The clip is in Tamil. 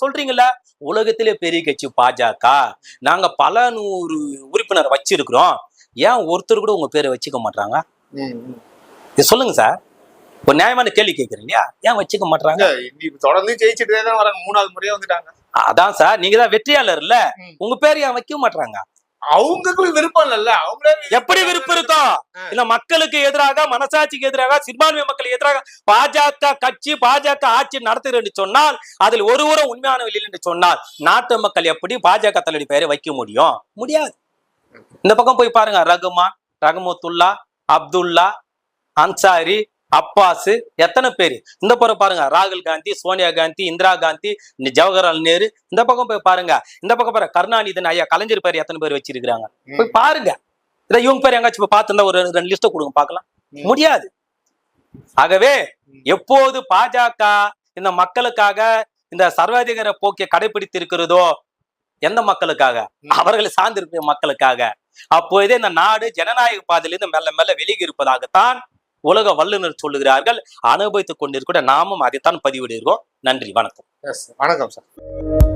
சொல்றீங்கல்ல உலகத்திலே பெரிய கட்சி பாஜக. நாங்க பல நூறு உறுப்பினர் வச்சிருக்கிறோம். ஏன் ஒருத்தர் கூட உங்க பேரை வச்சுக்க மாட்டாங்க. இது சொல்லுங்க சார் ஒரு நியாயமான கேள்வி கேட்குறீங்க இல்லையா? ஏன் வச்சுக்க மாட்டாங்க தொடர்ந்து ஜெயிச்சுட்டே தான் வராங்க. மூணாவது முறையா வந்துட்டாங்க அதான் சார் நீங்க தான் வெற்றியாளர் இல்ல. உங்க பேர் ஏன் வைக்க மாட்டாங்க அவங்களுக்கு விருப்பம் இல்லல்ல. அவங்களே எப்படி விருப்பம் இருக்கும். இந்த மக்களுக்கு எதிராக மனசாட்சிக்கு எதிராக சிறுபான்மை மக்களுக்கு எதிராக பாஜக கட்சி பாஜக ஆட்சி நடத்துகிறது என்று சொன்னால் அதில் ஒருவரும் உண்மையான வெளியில் என்று சொன்னால் நாட்டு மக்கள் எப்படி பாஜக தலைவரி பெயரை வைக்க முடியும்? முடியாது. இந்த பக்கம் போய் பாருங்க ரகுமான் ரஹமத்துல்லா அப்துல்லா அன்சாரி அப்பாஸ் எத்தனை பேர்? இந்த பக்கம் பாருங்க ராகுல் காந்தி சோனியா காந்தி இந்திரா காந்தி ஜவஹர்லால் நேரு இந்த பக்கம் போய் பாருங்க. இந்த பக்கம் பாருங்க கருணாநிதன் ஐயா கலைஞர் பேர் எத்தனை பேர் வச்சிருக்காங்க போய் பாருங்க. இதை இவங்க பேர் எங்காச்சும் போய் பார்த்துருந்தா ஒரு ரெண்டு லிஸ்ட்டை கொடுங்க பார்க்கலாம். முடியாது. ஆகவே எப்போது பாஜக இந்த மக்களுக்காக இந்த சர்வாதிகார போக்கை கடைபிடித்து இருக்கிறதோ எந்த மக்களுக்காக. அவர்களை சார்ந்திருக்கிற மக்களுக்காக. அப்போதே இந்த நாடு ஜனநாயக பாதையிலிருந்து மெல்ல மெல்ல வெளியே இருப்பதாகத்தான் உலக வல்லுநர் சொல்லுகிறார்கள். அனுபவித்துக் கொண்டிருக்கிற நாமும் அதைத்தான் பதிவிடுகிறோம். நன்றி வணக்கம். வணக்கம் சார்